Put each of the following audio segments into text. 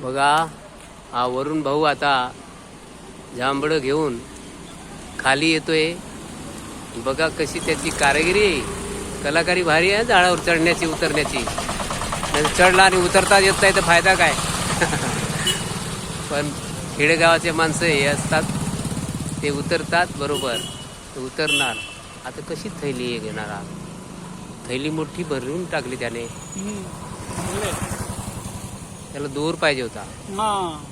बघा हा वरुण भाऊ आता जांभळं घेऊन खाली येतोय. बघा कशी त्याची कारागिरी कलाकारी भारी आहे झाडावर चढण्याची उतरण्याची. चढला आणि उतरता येत नाही तर फायदा काय? पण खेडेगावाचे माणसं हे असतात. ते उतरतात बरोबर. ते उतरणार. आता कशी थैली हे घेणार थैली मोठी भरून टाकली त्याने. त्याला दूर पाहिजे होता. हाँ.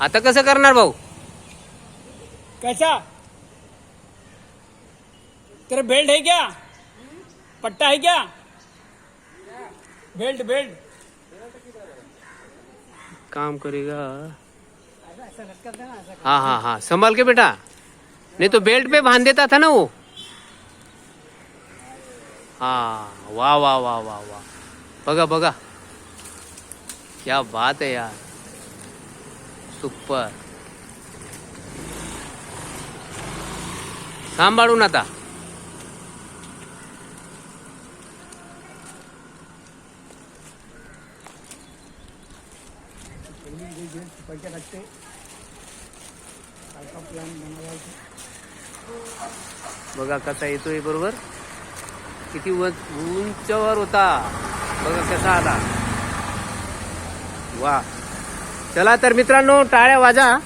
आता कसं करणार भाऊ? कैसा तेरा बेल्ट है क्या? पट्टा है क्या? बेल्ट बेल्ट काम करेगा. हाँ हाँ हाँ. संभाल के बेटा. नहीं तो बेल्ट पे बाँध देता था ना वो. हाँ वाह वाह वाह वाह वाह. बघा बघा. क्या बात है यार। सुपर। सांभाळून आता पैसे बघा कसा येतोय बरोबर? किती उंचावर होता. बघा कसा आला. वा. चला तर मित्रांनो टाळ्या वाजा.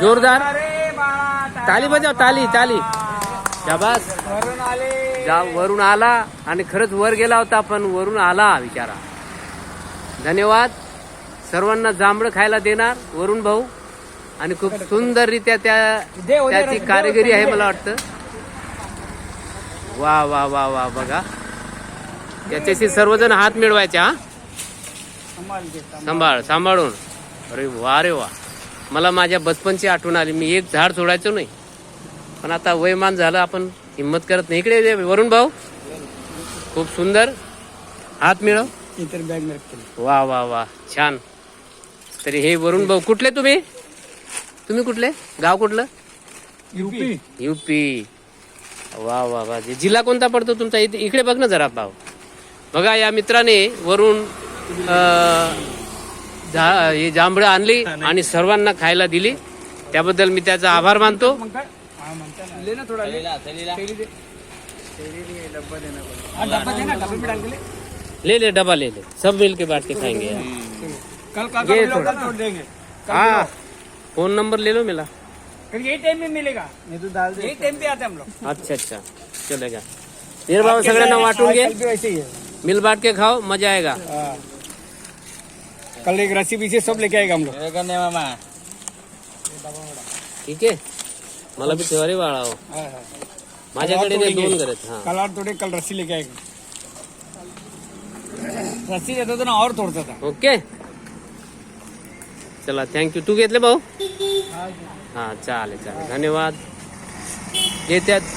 जोरदार. ताली बजाव ताली ताली. शाबास. वरून आले जा वरून आला आणि खरंच वर गेला होता पण वरून आला बिचारा धन्यवाद. सर्वांना जांभळं खायला देणार वरुण भाऊ. आणि खूप सुंदररित्या त्या त्याची कारिगिरी आहे. मला वाटतं. वा वा वा वा बघा. त्याच्याशी सर्वजण हात मिळवायचे हा. संभाल के संभाल. सांभाळ सांभाळून. अरे वा रे वा. मला माझ्या बचपनची आठवण आली. मी एक झाड सोडायचो नाही. पण आता वयमान झालं आपण हिंमत करत नाही. इकडे ये, वरुण भाऊ. खूप सुंदर. हात मिळव. इतर बॅग में रखते वा वा वा. छान. तरी हे वरुण भाऊ कुठले तुम्ही? तुम्ही कुठले? गाव कुठलं? यूपी युपी वा वा वा. जे जिल्हा कोणता पडतो तुमचा? इथे इकडे बघ ना जरा भाऊ. बघा या मित्राने झा- हे जांभळं आणली आणि सर्वांना खायला दिली. त्याबद्दल मी त्याचा आभार मानतो. ले ना थोडा ले. डब्बा हाँ डाल डबा ले ले. सब मिल के बांट के खाएंगे कल ये थोड़ा। हाँ। फोन नंबर ले लो मेरा. फिर यही टाइम में मिलेगा. ये तो दाल यही टाइम पे आते हम लोग. अच्छा अच्छा. चलेगा. सगळ्यांना वाटून घे मिल बांट के खाओ मजा आएगा. हाँ। कल एक रस्सी पीछे सब लेके आएगा हम लोग। मामा। ठीक आहे मला बी ठेवा रे बाळा हो. माझ्याकडे नाही दोन करत हा। कल तोड़े कल रस्सी लेके आएगा। रस्सी देता था ना और तोड़ता था। ओके। चला थँक्यू तू घेतले भाऊ? हा चालेल चालेल. धन्यवाद.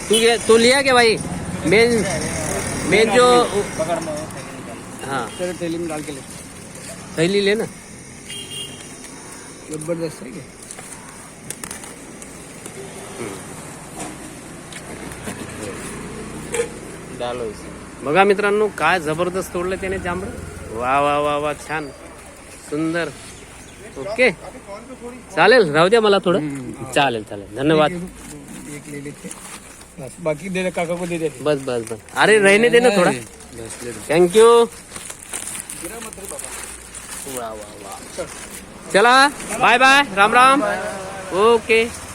तू घे तो लिया क्या भाई? मेन मेन जो पकड़ में हाँ तेरे में डाल के ले। थैली ले ना. जबरदस्त है इसे. बघा मित्रांनो काय जबरदस्त तोडलं त्याने जांभळं वा वा वा वा छान. सुंदर. ओके. चालेल राहू द्या मला थोडं. चालेल चालेल. धन्यवाद. बाकी काका को दे देते बस बस बस. अरे रहने दे ना थोड़ा. थँक्यू वा वा वा. चला. Bye bye Ram Ram. Okay.